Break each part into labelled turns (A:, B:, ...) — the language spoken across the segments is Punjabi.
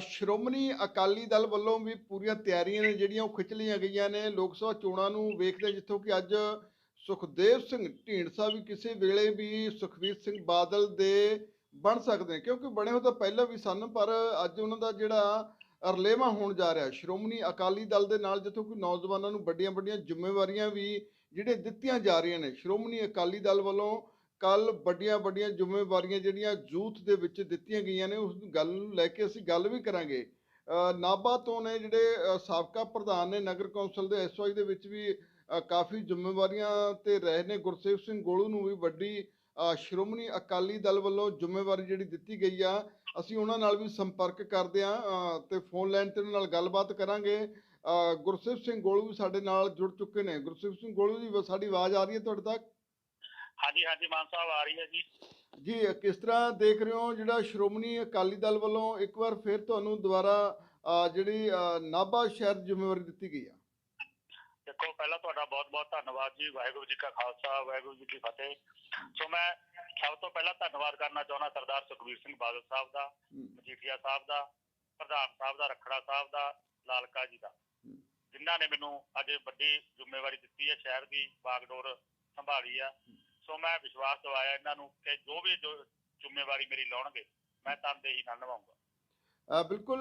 A: ਸ਼੍ਰੋਮਣੀ ਅਕਾਲੀ ਦਲ ਵੱਲੋਂ ਵੀ ਪੂਰੀਆਂ ਤਿਆਰੀਆਂ ਨੇ, ਜਿਹੜੀਆਂ ਉਹ ਖਿੱਚ ਲਈਆਂ ਗਈਆਂ ਨੇ। ਲੋਕ ਸਭਾ ਚੋਣਾਂ ਨੂੰ ਵੇਖਦੇ ਜਿੱਥੋਂ ਕਿ ਅੱਜ ਸੁਖਦੇਵ ਸਿੰਘ ਢੀਂਡਸਾ ਵੀ ਕਿਸੇ ਵੇਲੇ ਵੀ ਸੁਖਬੀਰ ਸਿੰਘ ਬਾਦਲ ਦੇ ਬਣ ਸਕਦੇ ਨੇ। ਕਿਉਂਕਿ ਬਣੇ ਹੋ ਤਾਂ ਪਹਿਲਾਂ ਵੀ ਸਨ, ਪਰ ਅੱਜ ਉਹਨਾਂ ਦਾ ਜਿਹੜਾ ਰਲੇਵਾ ਹੋਣ ਜਾ ਰਿਹਾ। ਸ਼੍ਰੋਮਣੀ ਅਕਾਲੀ ਦਲ ਦੇ ਨਾਲ ਜਿੱਥੋਂ ਕਿ ਨੌਜਵਾਨਾਂ ਨੂੰ ਵੱਡੀਆਂ ਵੱਡੀਆਂ ਜ਼ਿੰਮੇਵਾਰੀਆਂ ਵੀ ਜਿਹੜੇ ਦਿੱਤੀਆਂ ਜਾ ਰਹੀਆਂ ਨੇ। ਸ਼੍ਰੋਮਣੀ ਅਕਾਲੀ ਦਲ ਵੱਲੋਂ ਕੱਲ ਵੱਡੀਆਂ ਵੱਡੀਆਂ ਜ਼ਿੰਮੇਵਾਰੀਆਂ ਜਿਹੜੀਆਂ ਯੂਥ ਦੇ ਵਿੱਚ ਦਿੱਤੀਆਂ ਗਈਆਂ ਨੇ ਉਸ ਗੱਲ ਨੂੰ ਲੈ ਕੇ ਅਸੀਂ ਗੱਲ ਵੀ ਕਰਾਂਗੇ। ਅ, ਨਾਭਾ ਤੋਂ ਨੇ ਜਿਹੜੇ ਸਾਬਕਾ ਪ੍ਰਧਾਨ ਨੇ ਨਗਰ ਕੌਂਸਲ ਦੇ ਐਸਵਾਈ ਦੇ ਵਿੱਚ ਵੀ ਕਾਫੀ ਜ਼ਿੰਮੇਵਾਰੀਆਂ ਤੇ ਰਹੇ ਨੇ। ਗੁਰਸੇਵ ਸਿੰਘ ਗੋਲੂ ਨੂੰ ਵੀ ਵੱਡੀ ਸ਼੍ਰੋਮਣੀ ਅਕਾਲੀ ਦਲ ਵੱਲੋਂ ਜ਼ਿੰਮੇਵਾਰੀ ਜਿਹੜੀ ਦਿੱਤੀ ਗਈ ਆ ਅਸੀਂ ਉਹਨਾਂ ਨਾਲ ਵੀ ਸੰਪਰਕ ਕਰਦੇ ਆ ਤੇ ਫੋਨ ਲਾਈਨ ਤੇ ਉਹਨਾਂ ਨਾਲ ਗੱਲਬਾਤ ਕਰਾਂਗੇ। ਗੁਰਸੇਵ ਸਿੰਘ ਗੋਲੂ ਵੀ ਸਾਡੇ ਨਾਲ ਜੁੜ ਚੁੱਕੇ ਨੇ। ਗੁਰਸੇਵ ਸਿੰਘ ਗੋਲੂ ਜੀ ਸਾਡੀ ਆਵਾਜ਼ ਆ ਰਹੀ ਹੈ ਤੁਹਾਡੇ ਤੱਕ?
B: ਹਾਂਜੀ ਹਾਂਜੀ ਮਾਨ ਸਾਹਿਬ ਆ ਰਹੀ ਹੈ ਜੀ।
A: ਜੀ ਕਿਸ ਤਰ੍ਹਾਂ ਦੇਖ ਰਹੇ ਹੋ? ਜਿਹੜਾ ਸ਼੍ਰੋਮਣੀ ਅਕਾਲੀ ਦਲ ਵੱਲੋਂ ਇੱਕ ਵਾਰ ਫਿਰ ਤੁਹਾਨੂੰ ਦੁਬਾਰਾ ਅ, ਜਿਹੜੀ ਅ, ਨਾਭਾ ਸ਼ਹਿਰ ਦੀ ਜ਼ਿੰਮੇਵਾਰੀ ਦਿੱਤੀ ਗਈ ਆ?
B: ਦੇਖੋ ਪਹਿਲਾਂ ਤੁਹਾਡਾ ਬਹੁਤ-ਬਹੁਤ ਧੰਨਵਾਦ ਜੀ। ਵਾਹਿਗੁਰੂ ਜੀ ਕਾ ਖਾਲਸਾ ਵਾਹਿਗੁਰੂ ਜੀ ਕੀ ਫਤਿਹ। ਸੋ ਮੈਂ ਸਭ ਤੋਂ ਪਹਿਲਾਂ ਧੰਨਵਾਦ ਕਰਨਾ ਚਾਹੁੰਦਾ ਸਰਦਾਰ ਸੁਖਬੀਰ ਸਿੰਘ ਬਾਦਲ ਸਾਹਿਬ ਦਾ
A: ਹਮ,
B: ਮਜੀਠੀਆ ਸਾਹਿਬ ਦਾ ਪ੍ਰਧਾਨ ਸਾਹਿਬ ਦਾ ਰਖੜਾ ਸਾਹਿਬ ਦਾ ਲਾਲਕਾ ਜੀ ਦਾ।
A: ਹਮ।
B: ਜਿਨ੍ਹਾਂ ਨੇ ਮੈਨੂੰ ਅੱਜ ਵੱਡੀ ਜ਼ਿੰਮੇਵਾਰੀ ਦਿੱਤੀ ਹੈ ਸ਼ਹਿਰ ਦੀ ਬਾਗਡੋਰ ਸੰਭਾਲੀ ਆ। ਸੋ ਮੈਂ ਵਿਸ਼ਵਾਸ ਦਵਾਇਆ ਇਹਨਾਂ ਨੂੰ ਕਿ ਜੋ ਵੀ ਜੋ ਜ਼ਿੰਮੇਵਾਰੀ ਮੇਰੀ ਲਾਉਣਗੇ, ਮੈਂ ਤਨਦੇਹੀ ਨਾਲ ਨਿਭਾਉਂਗਾ
A: ਬਿਲਕੁਲ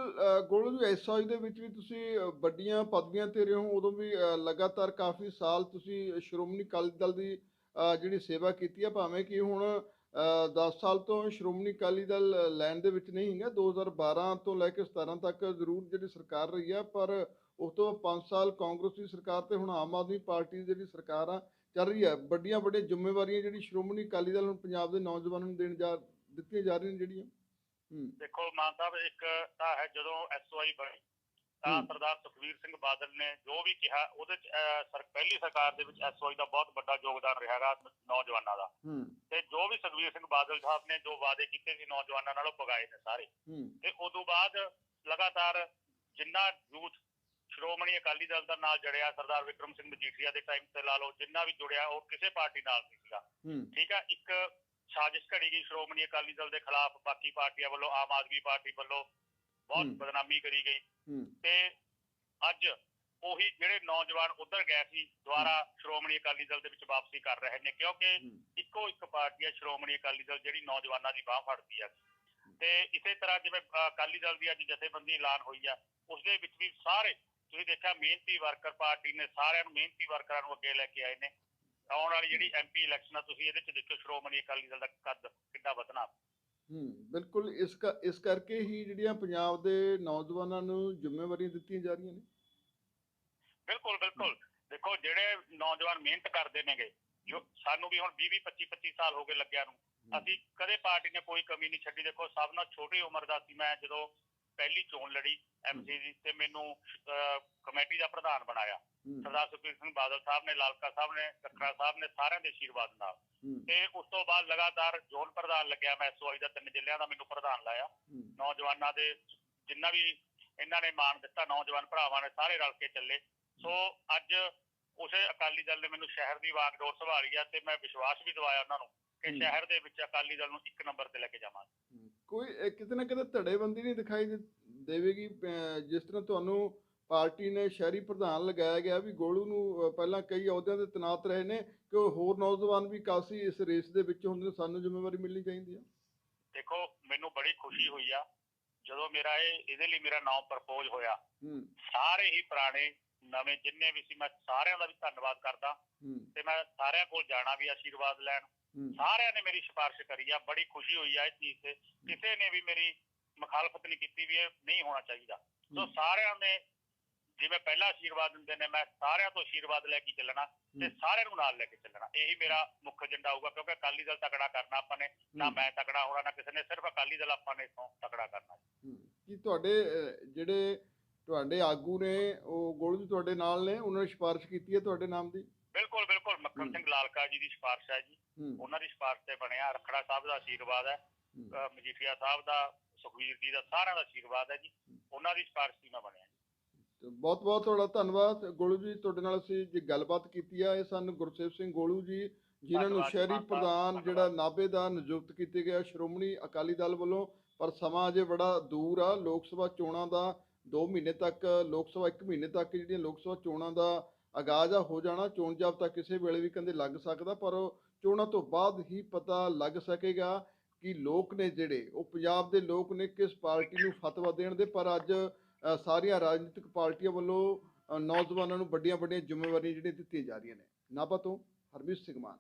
A: ਗੋਲੂ ਜੀ ਐਸਆਈ ਦੇ ਵਿੱਚ ਵੀ ਤੁਸੀਂ ਵੱਡੀਆਂ ਪਦਵੀਆਂ ਤੇ ਰਹੇ ਹੋ, ਉਦੋਂ ਵੀ ਲਗਾਤਾਰ ਕਾਫੀ ਸਾਲ ਤੁਸੀਂ ਸ਼੍ਰੋਮਣੀ ਅਕਾਲੀ ਦਲ ਦੀ ਜਿਹੜੀ ਸੇਵਾ ਕੀਤੀ ਹੈ ਭਾਵੇਂ ਕਿ ਹੁਣ 10 ਸਾਲ ਤੋਂ ਸ਼੍ਰੋਮਣੀ ਅਕਾਲੀ ਦਲ ਲੈਣ ਦੇ ਵਿੱਚ ਨਹੀਂ ਹੈਗਾ 2012 ਤੋਂ ਲੈ ਕੇ 17 ਤੱਕ ਜ਼ਰੂਰ ਜਿਹੜੀ ਸਰਕਾਰ ਰਹੀ ਆ, ਪਰ ਉਸ ਤੋਂ 5 ਸਾਲ ਕਾਂਗਰਸ ਦੀ ਸਰਕਾਰ ਤੇ ਹੁਣ ਆਮ ਆਦਮੀ ਪਾਰਟੀ ਦੀ ਜਿਹੜੀ ਸਰਕਾਰ ਆ ਚੱਲ ਰਹੀ ਹੈ। ਵੱਡੀਆਂ ਵੱਡੀਆਂ ਜ਼ਿੰਮੇਵਾਰੀਆਂ ਜਿਹੜੀ ਸ਼੍ਰੋਮਣੀ ਅਕਾਲੀ ਦਲ ਨੂੰ ਪੰਜਾਬ ਦੇ ਨੌਜਵਾਨਾਂ ਨੂੰ ਦੇਣ ਜਾ ਦਿੱਤੀਆਂ ਜਾ ਰਹੀਆਂ ਜਿਹੜੀਆਂ।
B: ਦੇਖੋ ਮਾਨ ਸਾਹਿਬ ਇੱਕ ਤਾਂ ਹੈ ਜਦੋਂ ਐਸਓਆਈ ਬਣੀ ਤਾਂ। ਸਰਦਾਰ ਸੁਖਬੀਰ ਸਿੰਘ ਬਾਦਲ ਨੇ ਜੋ ਵੀ ਕਿਹਾ ਉਹਦੇ ਚ ਸਰ ਪਹਿਲੀ ਸਰਕਾਰ ਦੇ ਵਿੱਚ ਐਸਓਆਈ ਦਾ ਬਹੁਤ ਵੱਡਾ ਯੋਗਦਾਨ ਰਿਹਾਗਾ ਨੌਜਵਾਨਾਂ ਦਾ। ਤੇ ਜੋ ਵੀ ਸੁਖਬੀਰ ਸਿੰਘ ਬਾਦਲ ਸਾਹਿਬ ਨੇ ਜੋ ਵਾਅਦੇ ਕੀਤੇ ਸੀ ਨੌਜਵਾਨਾਂ ਨਾਲ ਉਹ ਪਗਾਏ ਨੇ ਸਾਰੇ। ਤੇ ਉਦੋਂ ਬਾਅਦ ਲਗਾਤਾਰ ਜਿੰਨਾ ਯੂਥ ਸ਼੍ਰੋਮਣੀ ਅਕਾਲੀ ਦਲ ਦਾ ਨਾਲ ਜੜਿਆ ਸਰਦਾਰ ਵਿਕਰਮ ਸਿੰਘ ਮਜੀਠੀਆ ਦੇ ਟਾਈਮ ਤੇ ਲਾ ਲਓ ਜਿੰਨਾ ਵੀ ਜੁੜਿਆ ਉਹ ਕਿਸੇ ਪਾਰਟੀ ਨਾਲ ਨਹੀਂ ਸੀਗਾ। ਠੀਕ ਆ ਇੱਕ ਸਾਜ਼ਿਸ਼ ਘੜੀ ਗਈ ਸ਼੍ਰੋਮਣੀ ਅਕਾਲੀ ਦਲ ਦੇ ਖਿਲਾਫ ਬਾਕੀ ਪਾਰਟੀਆਂ ਵੱਲੋਂ ਆਮ ਆਦਮੀ ਪਾਰਟੀ ਵੱਲੋਂ ਬਹੁਤ। ਬਦਨਾਮੀ ਕਰੀ ਗਈ। ਤੇ ਅੱਜ ਉਹੀ ਜਿਹੜੇ ਨੌਜਵਾਨ ਉਧਰ ਗਏ ਸੀ ਦੁਆਰਾ ਸ਼੍ਰੋਮਣੀ ਅਕਾਲੀ ਦਲ ਦੇ ਵਿੱਚ ਵਾਪਸੀ ਕਰ ਰਹੇ ਨੇ ਕਿਉਂਕਿ। ਇੱਕੋ ਇੱਕ ਪਾਰਟੀ ਹੈ ਸ਼੍ਰੋਮਣੀ ਅਕਾਲੀ ਦਲ ਜਿਹੜੀ ਨੌਜਵਾਨਾਂ ਦੀ ਬਾਹ ਫੜਦੀ ਹੈ। ਤੇ ਇਸੇ ਤਰ੍ਹਾਂ ਜਿਵੇਂ ਅਕਾਲੀ ਦਲ ਦੀ ਅੱਜ ਜਥੇਬੰਦੀ ਐਲਾਨ ਹੋਈ ਆ ਉਸ ਦੇ ਵਿੱਚ ਵੀ ਸਾਰੇ ਤੁਸੀਂ ਦੇਖਿਆ ਮਿਹਨਤੀ ਵਰਕਰ ਪਾਰਟੀ ਨੇ ਸਾਰਿਆਂ ਨੂੰ ਮਿਹਨਤੀ ਵਰਕਰਾਂ ਨੂੰ ਅੱਗੇ ਲੈ ਕੇ ਆਏ ਨੇ। ਆਉਣ ਵਾਲੀ ਜਿਹੜੀ ਐਮਪੀ ਇਲੈਕਸ਼ਨ ਆ ਤੁਸੀਂ ਇਹਦੇ ਚ ਦੇਖਿਓ ਸ਼੍ਰੋਮਣੀ ਅਕਾਲੀ ਦਲ ਦਾ ਕੱਦ ਕਿੰਨਾ ਵਧਣਾ।
A: ਹੂੰ ਬਿਲਕੁਲ ਇਸ ਕ ਇਸ ਕਰਕੇ ਹੀ ਜਿਹੜੀਆਂ ਪੰਜਾਬ ਦੇ ਨੌਜਵਾਨਾਂ ਨੂੰ ਜ਼ਿੰਮੇਵਾਰੀਆਂ ਦਿੱਤੀਆਂ ਜਾ ਰਹੀਆਂ ਨੇ।
B: ਬਿਲਕੁਲ ਬਿਲਕੁਲ। ਦੇਖੋ ਜਿਹੜੇ ਨੌਜਵਾਨ ਮਿਹਨਤ ਕਰਦੇ ਨੇਗੇ ਜੋ ਸਾਨੂੰ ਵੀ ਹੁਣ 20 20 25 25 ਸਾਲ ਹੋ ਗਏ ਲੱਗਿਆ ਨੂੰ ਅਸੀਂ ਕਦੇ ਪਾਰਟੀ ਨੇ ਕੋਈ ਕਮੀ ਨਹੀਂ ਛੱਡੀ। ਦੇਖੋ ਸਭ ਨਾਲ ਛੋਟੀ ਉਮਰ ਦਾ ਸੀ ਮੈਂ ਜਦੋਂ ਪਹਿਲੀ ਚੋਣ ਲੜੀ ਐਮਸੀ ਦੀ ਤੇ ਮੈਨੂੰ ਕਮੇਟੀ ਦਾ ਪ੍ਰਧਾਨ ਬਣਾਇਆ। ਸਰਦਾਰ ਸੁਖਬੀਰ ਸਿੰਘ ਬਾਦਲ ਸਾਹਿਬ ਨੇ ਲਾਲਕਾ ਸਾਹਿਬ ਨੇ ਕੱਕੜਾ ਸਾਹਿਬ ਨੇ ਸਾਰਿਆਂ ਦੇ ਆਸ਼ੀਰਵਾਦ ਨਾਲ। ਤੇ ਉਸ ਤੋਂ ਬਾਅਦ ਲਗਾਤਾਰ ਜ਼ੋਨ ਪ੍ਰਧਾਨ ਲੱਗਿਆ ਮੈਂ ਐਸਓਆਈ ਦਾ ਤਿੰਨ ਜ਼ਿਲ੍ਹਿਆਂ ਦਾ ਮੈਨੂੰ ਪ੍ਰਧਾਨ ਲਾਇਆ। ਨੌਜਵਾਨਾਂ ਦੇ ਜਿੰਨਾ ਵੀ ਇਹਨਾਂ ਨੇ ਮਾਣ ਦਿੱਤਾ ਨੌਜਵਾਨ ਭਰਾਵਾਂ ਨੇ ਸਾਰੇ ਰਲ ਕੇ ਚੱਲੇ। ਸੋ ਅੱਜ ਉਸੇ ਅਕਾਲੀ ਦਲ ਨੇ ਮੈਨੂੰ ਸ਼ਹਿਰ ਦੀ ਵਾਗਡੋਰ ਸੰਭਾਲੀ ਆ ਤੇ ਮੈਂ ਵਿਸ਼ਵਾਸ ਵੀ ਦਿਵਾਇਆ ਉਹਨਾਂ ਨੂੰ ਕਿ। ਸ਼ਹਿਰ ਦੇ ਵਿੱਚ ਅਕਾਲੀ ਦਲ ਨੂੰ ਇੱਕ ਨੰਬਰ ਤੇ ਲੈ ਕੇ ਜਾਵਾਂਗੇ।
A: ਕੋਈ ਇਹ ਕਿਤੇ ਨਾ ਕਿਤੇ ਧੜੇਬੰਦੀ ਨਹੀਂ ਦਿਖਾਈ ਦੇ- ਦੇਵੇਗੀ। ਅਹ, ਜਿਸ ਤਰ੍ਹਾਂ ਤੁਹਾਨੂੰ ਪਾਰਟੀ ਨੇ ਸ਼ਹਿਰੀ ਪ੍ਰਧਾਨ ਲਗਾਇਆ ਗਿਆ ਵੀ ਗੋਲੂ ਨੂੰ ਅਹ, ਪਹਿਲਾਂ ਕਈ ਅਹੁਦਿਆਂ ਤੇ ਤਨਾਤ ਰਹੇ ਨੇ ਕਿ ਉਹ ਹੋਰ ਨੌਜਵਾਨ ਵੀ ਕਾਸੀ ਇਸ ਰੇਸ ਦੇ ਵਿੱਚ ਹੁੰਦੇ ਨੇ ਸਾਨੂੰ ਜ਼ਿੰਮੇਵਾਰੀ ਮਿਲਣੀ ਚਾਹੀਦੀ ਹੈ
B: ਦੇਖੋ ਮੈਨੂੰ ਬੜੀ ਖੁਸ਼ੀ ਹੋਈ ਆ ਜਦੋਂ ਮੇਰਾ ਇਹ ਇਹਦੇ ਲਈ ਮੇਰਾ ਨਾਮ ਪ੍ਰਪੋਜ਼ ਹੋਇਆ।
A: ਹੂੰ।
B: ਸਾਰੇ ਹੀ ਪੁਰਾਣੇ ਨਵੇਂ ਜਿੰਨੇ ਵੀ ਸੀ ਮੈਂ ਸਾਰਿਆਂ ਦਾ ਵੀ ਧੰਨਵਾਦ ਕਰਦਾ।
A: ਹੂੰ।
B: ਤੇ ਮੈਂ ਸਾਰਿਆਂ ਕੋਲ ਜਾਣਾ ਵੀ ਆਸ਼ੀਰਵਾਦ ਲੈਣ। ਸਾਰਿਆਂ ਨੇ ਮੇਰੀ ਸਿਫਾਰਿਸ਼ ਕਰੀ ਆ ਬੜੀ ਖੁਸ਼ੀ ਹੋਈ ਆ ਇਸ ਚੀਜ਼ ਤੇ ਕਿਸੇ ਨੇ ਵੀ ਮੇਰੀ ਮੁਖਾਲਫਤ ਨਹੀਂ ਕੀਤੀ ਵੀ ਇਹ ਨਹੀਂ ਹੋਣਾ ਚਾਹੀਦਾ ਸੋ। ਸਾਰਿਆਂ ਨੇ ਜਿਵੇਂ ਪਹਿਲਾ ਆਸ਼ੀਰਵਾਦ ਦਿੰਦੇ ਨੇ ਮੈਂ ਸਾਰਿਆਂ ਤੋਂ ਆਸ਼ੀਰਵਾਦ ਲੈ ਕੇ ਚੱਲਣਾ ਤੇ। ਸਾਰਿਆਂ ਨੂੰ ਨਾਲ ਲੈ ਕੇ ਚੱਲਣਾ ਇਹੀ ਮੇਰਾ ਮੁੱਖ ਏਜੰਡਾ ਹੋਊਗਾ ਕਿਉਂਕਿ ਅਕਾਲੀ ਦਲ ਤਕੜਾ ਕਰਨਾ ਆਪਾਂ ਨੇ ਨਾ। ਮੈਂ ਤਕੜਾ ਹੋਣਾ ਨਾ ਕਿਸੇ ਨੇ ਸਿਰਫ ਅਕਾਲੀ ਦਲ ਆਪਾਂ ਨੇ ਇਥੋਂ ਤਕੜਾ ਕਰਨਾ
A: ਹੂੰ। ਕੀ ਤੁਹਾਡੇ ਜਿਹੜੇ ਤੁਹਾਡੇ ਆਗੂ ਨੇ ਉਹ ਗੋਲੂ ਜੀ ਤੁਹਾਡੇ ਨਾਲ ਨੇ ਉਹਨਾਂ ਨੇ ਸਿਫਾਰਿਸ਼ ਕੀਤੀ ਹੈ ਤੁਹਾਡੇ ਨਾਮ ਦੀ
B: ਬਿਲਕੁਲ ਮੱਖਣ। ਸਿੰਘ ਲਾਲਕਾ ਜੀ ਦੀ ਸਿਫਾਰਿਸ਼ ਹੈ ਜੀ। ਉਹਨਾਂ ਦੀ ਸਿਫਾਰਿਸ਼ ਤੇ ਬਣਿਆ ਰਖੜਾ ਸਾਹਿਬ ਦਾ ਆਸ਼ੀਰਵਾਦ ਹੈ। ਮਜੀਠੀਆ ਸਾਹਿਬ ਦਾ ਸੁਖਵੀਰ ਜੀ ਦਾ ਸਾਰਿਆਂ ਦਾ ਆਸ਼ੀਰਵਾਦ ਹੈ ਜੀ। ਉਹਨਾਂ ਦੀ ਸਿਫਾਰਿਸ਼ ਤੇ ਮੈਂ ਬਣਿਆ
A: ਬਹੁਤ ਬਹੁਤ ਤੁਹਾਡਾ ਧੰਨਵਾਦ। ਗੋਲੂ ਜੀ ਤੁਹਾਡੇ ਨਾਲ ਅਸੀਂ ਜੇ ਗੱਲਬਾਤ ਕੀਤੀ ਆ ਇਹ ਸਨ ਗੁਰਸੇਵ ਸਿੰਘ ਗੋਲੂ ਜੀ ਜਿਨ੍ਹਾਂ ਨੂੰ ਸ਼ਹਿਰੀ ਪ੍ਰਧਾਨ। ਜਿਹੜਾ ਨਾਭੇ ਦਾ ਨਿਯੁਕਤ ਕੀਤੇ ਗਿਆ ਸ਼੍ਰੋਮਣੀ ਅਕਾਲੀ ਦਲ ਵੱਲੋਂ ਪਰ ਸਮਾਂ ਅਜੇ ਬੜਾ ਦੂਰ ਆ। ਲੋਕ ਸਭਾ ਚੋਣਾਂ ਦਾ 2 ਮਹੀਨੇ ਤੱਕ ਲੋਕ ਸਭਾ 1 ਮਹੀਨੇ ਤੱਕ ਜਿਹੜੀਆਂ ਲੋਕ ਸਭਾ ਚੋਣਾਂ ਦਾ ਆਗਾਜ਼ ਆ ਹੋ ਜਾਣਾ, ਚੋਣ ਜਾਬਤਾ ਕਿਸੇ ਵੇਲੇ ਵੀ ਕਹਿੰਦੇ ਲੱਗ ਸਕਦਾ, ਪਰ ਚੋਣਾਂ ਤੋਂ ਬਾਅਦ ਹੀ ਪਤਾ ਲੱਗ ਸਕੇਗਾ ਕਿ ਲੋਕ ਨੇ ਜਿਹੜੇ, ਉਹ ਪੰਜਾਬ ਦੇ ਲੋਕ ਨੇ ਕਿਸ ਪਾਰਟੀ ਨੂੰ ਫਤਵਾ ਦੇਣ ਦੇ, ਪਰ ਅੱਜ ਸਾਰੀਆਂ ਰਾਜਨੀਤਿਕ ਪਾਰਟੀਆਂ ਵੱਲੋਂ ਨੌਜਵਾਨਾਂ ਨੂੰ ਵੱਡੀਆਂ ਵੱਡੀਆਂ ਜ਼ਿੰਮੇਵਾਰੀਆਂ ਜਿਹੜੀਆਂ ਦਿੱਤੀਆਂ ਜਾ ਰਹੀਆਂ ਨੇ। ਨਾਭਾ ਤੋਂ ਹਰਮੀਤ ਸਿੰਘ ਮਾਨ।